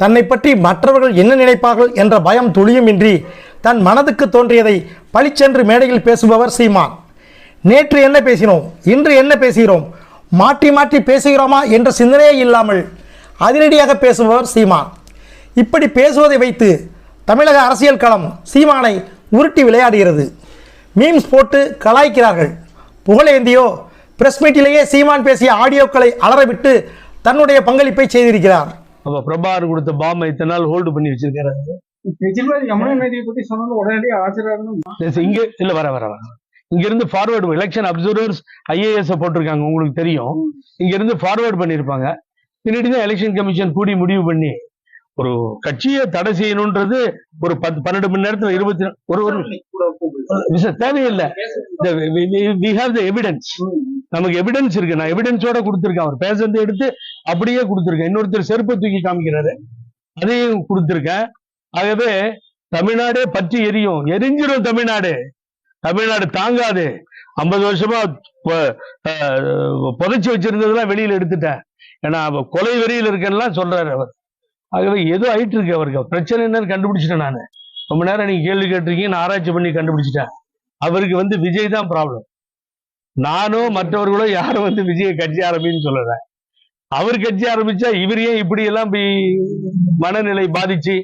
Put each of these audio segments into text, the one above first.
தன்னை பற்றி மற்றவர்கள் என்ன நினைப்பார்கள் என்ற பயம் துளியுமின்றி தன் மனதுக்கு தோன்றியதை பளிச்சென்று மேடையில் பேசுபவர் சீமான். நேற்று என்ன பேசினோம்? இன்று என்ன பேசுகிறோம்? மாற்றி மாற்றி பேசுகிறோமா என்ற சிந்தனையே இல்லாமல் அதிரடியாக பேசுபவர் சீமான். இப்படி பேசுவதை வைத்து தமிழக அரசியல் களம் சீமானை உருட்டி விளையாடுகிறது. மீம்ஸ் போட்டு கலாய்க்கிறார்கள். புகழேந்தியோ பிரஸ் மீட்டிலேயே சீமான் பேசிய ஆடியோக்களை அலறவிட்டு தன்னுடைய பங்களிப்பை செய்திருக்கிறார். அப்ப பிரபாகர் கொடுத்த பாம்பை இத்தனை நாள் ஹோல்டு பண்ணி வச்சிருக்காரு. இங்க இல்ல வர வர வர. இங்க இருந்து ஃபார்வர்டு எலெக்ஷன் அப்சர்வர்ஸ் ஐஏஎஸ் போட்டிருக்காங்க உங்களுக்கு தெரியும். இங்க இருந்து ஃபார்வர்ட் பண்ணிருப்பாங்க பின்னாடி தான் எலெக்ஷன் கமிஷன் கூடி முடிவு பண்ணி ஒரு கட்சியை தடை செய்யணும்ன்றது ஒரு பத்து பன்னெண்டு மணி நேரத்துல இருபத்தி ஒரு ஒரு தேவையில்லை. வி ஹாவ் த எவிடன்ஸ் நமக்கு எவிடன்ஸ் இருக்கு. நான் எவிடன்ஸோட கொடுத்துருக்கேன். அவர் பேசுறதை எடுத்து அப்படியே கொடுத்துருக்கேன். இன்னொருத்தர் செருப்பை தூக்கி காமிக்கிறாரு. அதையும் கொடுத்துருக்கேன். ஆகவே தமிழ்நாடே பற்றி எரியும். எரிஞ்சிரும் தமிழ்நாடு. தமிழ்நாடு தாங்காது. ஐம்பது வருஷமா புதைச்சு வச்சிருந்ததெல்லாம் வெளியில எடுத்துட்டேன். ஏன்னா கொலை வெறியில் இருக்கெல்லாம் சொல்றாரு அவர். ஆகவே ஏதோ ஆயிட்டு இருக்கு அவருக்கு? பிரச்சனை என்னன்னு கண்டுபிடிச்சிட்டேன் நான். ரொம்ப நேரம் நீங்க கேள்வி கேட்டிருக்கீங்க நான் ஆராய்ச்சி பண்ணி கண்டுபிடிச்சிட்டேன். அவருக்கு வந்து விஜய் தான் ப்ராப்ளம் நானும் மற்றவர்களும் யாரும் வந்து விஜய கட்சி ஆரம்பின்னு சொல்லல. அவர் கட்சி ஆரம்பிச்சா இவர் ஏன் இப்படி எல்லாம் போய் மனநிலை பாதிச்சு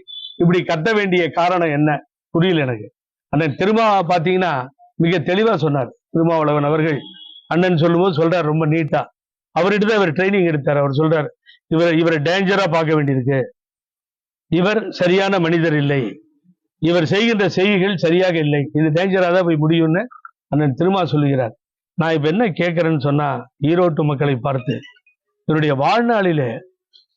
இப்படி கத்த வேண்டிய காரணம் என்ன? புரியல எனக்கு. அண்ணன் திருமா பாத்தீங்கன்னா மிக தெளிவா சொன்னார். திருமாவளவன் அவர்கள் அண்ணன் சொல்லும்போது சொல்றாரு ரொம்ப நீட்டா அவர்கிட்ட தான் அவர் ட்ரைனிங் எடுத்தார். அவர் சொல்றாரு இவர் இவரை டேஞ்சரா பார்க்க வேண்டியிருக்கு. இவர் சரியான மனிதர் இல்லை. இவர் செய்கின்ற செய்கைகள் சரியாக இல்லை. இது டேஞ்சரா தான் போய் முடியும்னு அண்ணன் திருமா சொல்லுகிறார். நான் இப்ப என்ன கேட்கிறேன்னு சொன்னா ஈரோட்டு மக்களை பார்த்து இவருடைய வாழ்நாளிலே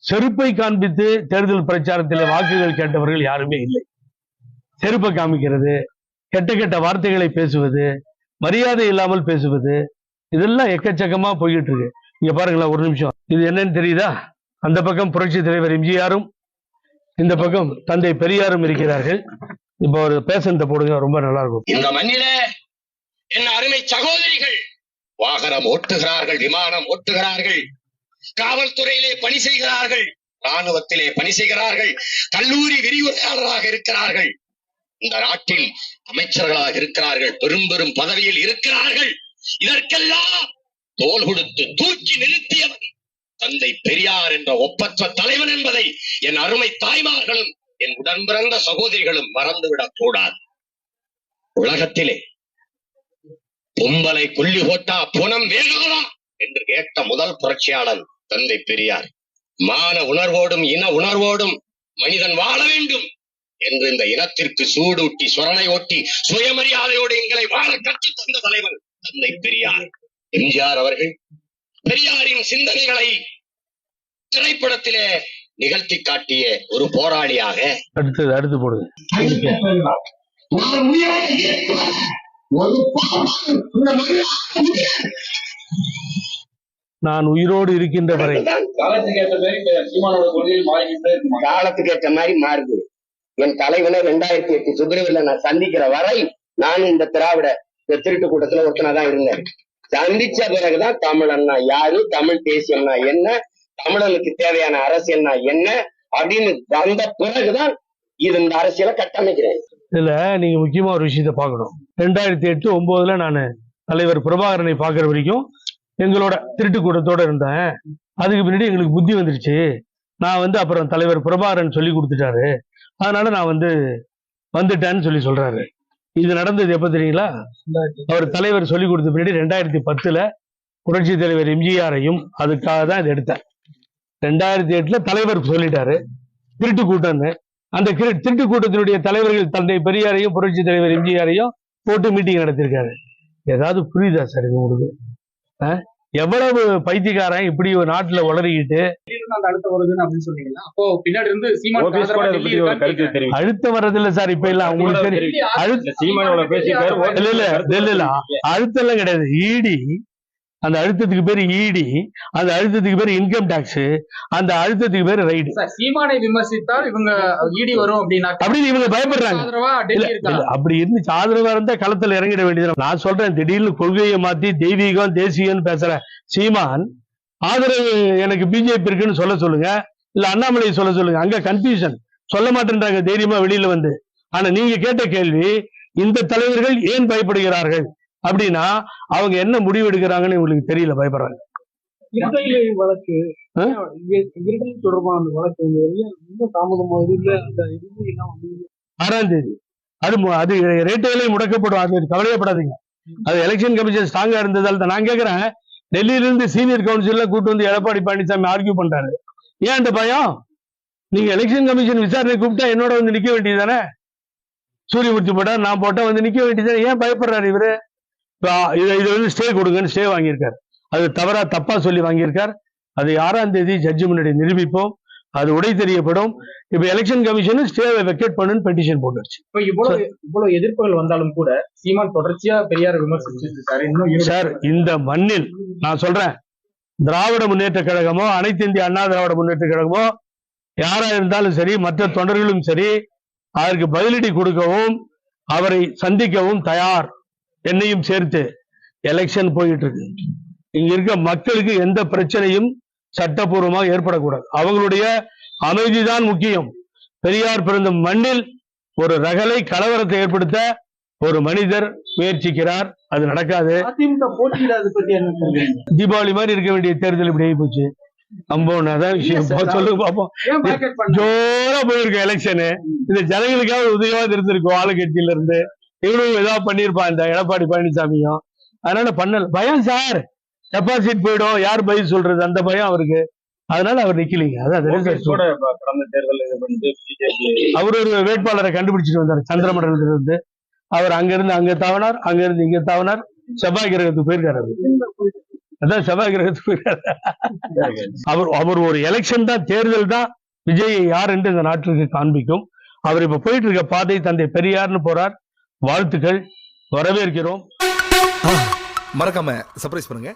செருப்பை காண்பித்து தேர்தல் பிரச்சாரத்தில் வாக்குகள் கேட்டவர்கள் யாருமே இல்லை. செருப்பை காமிக்கிறது கெட்ட கெட்ட வார்த்தைகளை பேசுவது மரியாதை இல்லாமல் பேசுவது இதெல்லாம் எக்கச்சக்கமா போய்கிட்டு இருக்கு. இங்க பாருங்களேன் ஒரு நிமிஷம். இது என்னன்னு தெரியுதா? அந்த பக்கம் புரட்சி தலைவர் எம்ஜிஆரும் இந்த பக்கம் தந்தை பெரியாரும் இருக்கிறார்கள். இப்ப ஒரு பேசன்ட்ட போடுங்க ரொம்ப நல்லா இருக்கும் இந்த மண்ணில என் அருமை சகோதரிகள் வாகனம் ஓட்டுகிறார்கள் விமானம் ஓட்டுகிறார்கள் காவல்துறையிலே பணி செய்கிறார்கள் ராணுவத்திலே பணி செய்கிறார்கள் கல்லூரி விரிவுரையாளராக இருக்கிறார்கள். இந்த நாட்டில் அமைச்சர்களாக இருக்கிறார்கள் பெரும் பெரும் பதவியில் இருக்கிறார்கள். இதற்கெல்லாம் தோல் கொடுத்து தூக்கி நிறுத்தியவன் தந்தை பெரியார் என்ற ஒப்பற்ற தலைவன் என்பதை என் அருமை தாய்மார்களும் என் உடன் பிறந்த சகோதரிகளும் மறந்துவிடக் கூடாது. உலகத்திலே பொம்பலை கொல்லி போட்டா புனம் வேகாதா என்று கேட்ட முதல் புரட்சியாளன் தந்தை பெரியார். மான உணர்வோடும் இன உணர்வோடும் மனிதன் வாழ வேண்டும் என்று இந்த இனத்திற்கு சூடூட்டி சுரணை ஓட்டி சுயமரியாதையோடு எங்களை வாழ கற்றுத் தந்த தலைவர் தந்தை பெரியார். எம்ஜிஆர் அவர்கள் பெரியாரின் சிந்தனைகளை திரைப்படத்திலே நிகழ்த்தி காட்டிய ஒரு போராளியாக அடுத்தது அடுத்து போடுங்க. நான் உயிரோடு இருக்கின்ற வரை காலத்துக்கு ஏற்ற மாதிரி சீமானோட கொள்கையில் மாறிக்கிட்டே இருக்குமா? காலத்துக்கு ஏற்ற மாதிரி மாறுது. என் தலைவனை ரெண்டாயிரத்தி எட்டு பிப்ரவரியில நான் சந்திக்கிற வரை நானும் இந்த திராவிட இந்த திருட்டு கூட்டத்துல ஒருத்தனா தான் இருந்தேன். சந்திச்ச பிறகுதான் தமிழன்னா யாரு? தமிழ் தேசியம்னா என்ன? தமிழனுக்கு தேவையான அரசியல்னா என்ன? அப்படின்னு வந்த பிறகுதான் இது இந்த அரசியலை கட்டமைக்கிறேன். இதுல நீங்க முக்கியமா ஒரு விஷயத்த பார்க்கணும். ரெண்டாயிரத்தி எட்டு ஒன்பதுல நான் தலைவர் பிரபாகரனை பாக்குற வரைக்கும் எங்களோட திருட்டு கூட்டத்தோட இருந்தேன். அதுக்கு பின்னாடி எங்களுக்கு புத்தி வந்துருச்சு. நான் வந்து அப்புறம் தலைவர் பிரபாகரன் சொல்லி கொடுத்துட்டாரு. அதனால நான் வந்து வந்துட்டேன்னு சொல்லி சொல்றாரு. இது நடந்தது எப்ப தெரியுங்களா? அவர் தலைவர் சொல்லி கொடுத்த பின்னாடி ரெண்டாயிரத்தி பத்துல புரட்சி தலைவர் எம்ஜிஆரையும் அதுக்காக தான் இதை எடுத்தேன் ரெண்டாயிரத்தி எட்டுல தலைவர் சொல்லிட்டாரு. திருட்டு கூட்டம்னு. அந்த திருட்டு கூட்டத்தினுடைய தலைவர்கள் தந்தை பெரியாரையும் புரட்சி தலைவர் எம்ஜிஆரையும் போட்டு மீட்டிங் நடத்திருக்காரு ஏதாவது புரியுதா சார் இது உங்களுக்கு? எவ்வளவு பைத்தியக்காரன் இப்படி ஒரு நாட்டுல உளறிக்கிட்டு அடுத்த அழுத்த வர்றதில்ல சார் இப்ப இல்ல உங்களுக்கு தெரியும் பேசியிருக்காரு இல்ல இல்ல இல்ல இல்ல அழுத்தம் எல்லாம் கிடையாது ஈடி அந்த அழுத்தத்துக்கு பேரு ஈடி அந்த அழுத்தத்துக்கு பேரு இன்கம் டாக்ஸ் அந்த அழுத்தத்துக்கு பேரு ரைடு சீமானை விமர்சித்தால் இவங்க இடி வரும் அப்படின்னா அப்படின்னு இவங்க பயப்படுறாங்க. அப்படி இருந்துச்சு ஆதரவா இருந்தா களத்துல இறங்கிட வேண்டியது நான் சொல்றேன் திடீர்னு கொள்கையை மாத்தி தெய்வீகம் தேசியம்னு பேசுற சீமான் ஆதரவு எனக்கு பிஜேபி இருக்குன்னு சொல்ல சொல்லுங்க இல்ல அண்ணாமலை சொல்ல சொல்லுங்க. அங்க கன்ஃபியூஷன் சொல்ல மாட்டேன்றாங்க தைரியமா வெளியில வந்து. ஆனா நீங்க கேட்ட கேள்வி இந்த தலைவர்கள் ஏன் பயப்படுகிறார்கள்? அப்படின்னா அவங்க என்ன முடிவு எடுக்கிறாங்கன்னு உங்களுக்கு தெரியல பயப்படுறாங்க. வழக்கு தொடர்பான ரொம்ப ஆறாம் தேதி. அது அது முடக்கப்படும் அது கவலையப்படாதீங்க. அது எலெக்ஷன் கமிஷன் ஸ்ட்ராங்கா இருந்ததால் தான். நான் கேக்குறேன் டெல்லியில இருந்து சீனியர் கவுன்சில்ல கூட்டு வந்து எடப்பாடி பழனிசாமி ஆர்கியூ பண்றாரு. ஏன் அந்த பயம்? நீங்க எலெக்ஷன் கமிஷன் விசாரணை கூப்பிட்டா என்னோட வந்து நிக்க வேண்டியதுதானே சூரியமூர்த்தி போட்டா நான் போட்டா வந்து நிக்க வேண்டியதுதானே ஏன் பயப்படுறாரு இவரு? இதை இது வந்து ஸ்டே கொடுங்கன்னு ஸ்டே வாங்கியிருக்காரு. அது தவறா தப்பா சொல்லி வாங்கியிருக்கார். அது ஆறாம் தேதி ஜட்ஜி முன்னாடி நிரூபிப்போம். அது உடை தெரியப்படும். இப்ப எலெக்ஷன் கமிஷன் ஸ்டேவை வெக்கேட் பண்ணுன்னு பெட்டிஷன் போட்டுருச்சு. இப்ப இவ்வளவு இவ்வளவு எதிர்ப்புகள் வந்தாலும் கூட சீமான் தொடர்ச்சியா பெரியார் ஈடுபட்டு சார் இந்த மண்ணில் நான் சொல்றேன். திராவிட முன்னேற்ற கழகமோ அனைத்து இந்திய அண்ணா திராவிட முன்னேற்ற கழகமோ யாரா இருந்தாலும் சரி மற்ற தொண்டர்களும் சரி அதற்கு பதிலடி கொடுக்கவும் அவரை சந்திக்கவும் தயார். என்னையும் சேர்த்து எலெக்ஷன் போயிட்டு இருக்கு இங்க இருக்க மக்களுக்கு எந்த பிரச்சனையும் சட்டப்பூர்வமாக ஏற்படக்கூடாது. அவங்களுடைய அமைதிதான் முக்கியம். பெரியார் பிறந்த மண்ணில் ஒரு ரகலை கலவரத்தை ஏற்படுத்த ஒரு மனிதர் முயற்சிக்கிறார். அது நடக்காது. தீபாவளி மாதிரி இருக்க வேண்டிய தேர்தல் இப்படி ஆகி போச்சு. நம்பவும் அதான் விஷயம். சொல்லுங்க பண்ண ஜோரா போயிருக்கு எலெக்ஷனு இந்த ஜனங்களுக்காக உதவியா இருந்திருக்கும் ஆளுங்கட்சியில இருந்து இவனும் ஏதாவது பண்ணிருப்பான் இந்த எடப்பாடி பழனிசாமியும். அதனால பண்ணல. பயம் சார். டெபாசிட் போயிடும். யார் பதில் சொல்றது? அந்த பயம் அவருக்கு. அதனால அவர் நிக்கலீங்க. அதான் அவர் ஒரு வேட்பாளரை கண்டுபிடிச்சிட்டு வந்தார். சந்திரமண்டலத்துல இருந்து அவர் அங்க இருந்து அங்க தாவினார் அங்க இருந்து இங்க தாவினார். செவ்வாய் கிரகத்துக்கு போயிருக்காரு அவரு. அதான் செவ்வாய் கிரகத்துக்கு போயிருக்காரு. அவர் அவர் ஒரு எலெக்ஷன் தான் தேர்தல் தான் விஜய் யார் என்று இந்த நாட்டிற்கு காண்பிக்கும். அவர் இப்ப போயிட்டு இருக்க பாதை தந்தை பெரியார்னு போறார். வாழ்த்துக்கள் வரவேற்கிறோம். மறக்காம சர்ப்ரைஸ் பண்ணுங்க.